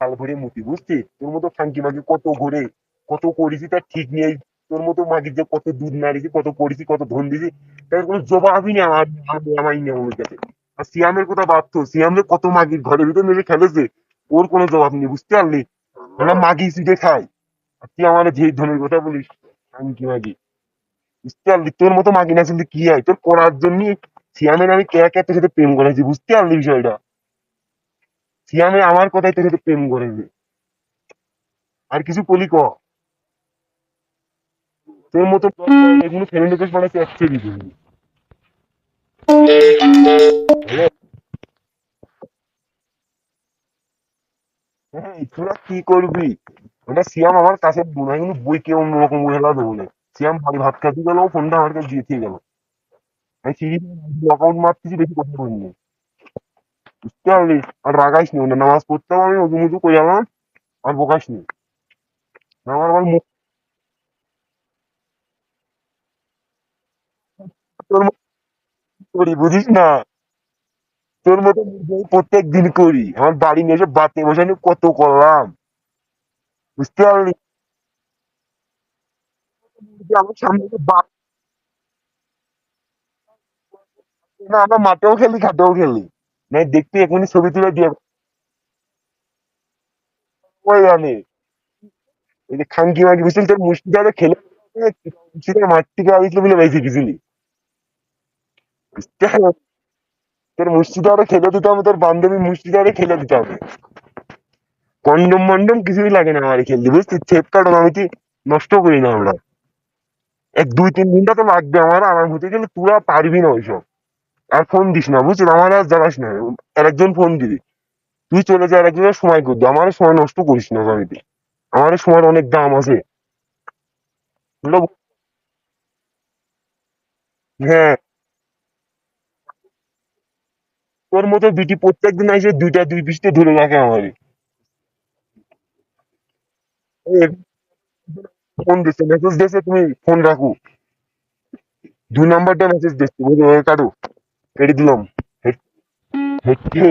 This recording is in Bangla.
কাল ভরে মুতি বুঝছিস তোর মতো ফাঙ্কি মাগি কত ঘুরে, কত করেছি তার ঠিক নেই। তোর মতো মাগির যে কত দুধ নাড়িয়েছি, কত করেছি, কত ধন দিয়েছি, তার কোনো জবাবই নেই আমার, আমার- আমার নিয়মের কাছে। আর সিয়ামের কথা বাধ্য সিয়ামের কত মাগির ঘরের ভিতরে মেরে খেলেছে ওর কোনো জবাব নেই, বুঝতে পারলি? আমরা মাগি সিটে খাই আর তুই আমার যে ধনের কথা বলিস ফাঙ্কি মাগি, বুঝতে পারলি? তোর মতো মাগি না শুনলে কি হয়? তোর করার জন্য সিয়ামের আমি কে কে তোর সাথে প্রেম করেছি, বুঝতে পারলি বিষয়টা? সিয়ামে আমার কথাই তোর সাথে প্রেম করেছে আর কিছু বলি ক? তোর মতো এগুলো ফ্রেন্ড রিকোয়েস্ট কি করবি? ওটা সিয়াম আমার কাছে বোনা কিন্তু অন্যরকম বই হেলা দেবো সিয়াম বাড়ি ভাত খাতে গেল, ফোনটা আমার কাছে দিয়ে গেল। আমি অ্যাকাউন্ট মারতেছি, বেশি কথা বলিনি। বুঝতে পারলি আর রাগাইস নি নামাজ পড়তেও আমি উজু মুজু করে গেলাম আর বোকাস নি আমার আবার মুখ করি বুঝিস না তোর মতো প্রত্যেক দিন করি আমার বাড়ি নিয়ে এসে বাতে বসে আমি কত করলাম বুঝতে পারলি আমার সামনে না আমরা মাঠেও খেলি ঘাটেও খেলি না দেখতে এখনই ছবি তুলে দিয়ে ওই জানে এই যে খাঙ্কি মাগি তোর মুর্শিদাবাদে খেলে সেটা আইছিল বলে? তোর খেলে দিতে হবে তোর বান্ধবী মুর্শিদাবাদে খেলে দিতে হবে কন্ডম মন্ডম কিছুই লাগে না আমার খেলতে বুঝছিস সেফ কার্ডন আমি কি নষ্ট করি না আমরা। এক দুই তিন ঘণ্টা তো লাগবে আমার আমার হতে গেলে তোরা পারবি না ওইসব। আর ফোন দিস না, বুঝছিস? আমার আর জ্বালাস না আর একজন ফোন দিবি। তুই চলে যা আর একজনের সময় করবি আমার সময় নষ্ট করিস না জমিতে আমার সময়ের অনেক দাম আছে। হ্যাঁ। তোর মতো বিটি প্রত্যেকদিন এসে দুইটা দুই পিসতে ধরে রাখে আমার। ফোন দিচ্ছে মেসেজ দিয়েছে, তুমি ফোন রাখো। দুই নাম্বারটা মেসেজ দিচ্ছে বুঝলো? কাটো ಹಿಡಿದ್ಲು ಹಿಟ್ ಹಿಟ್ಟು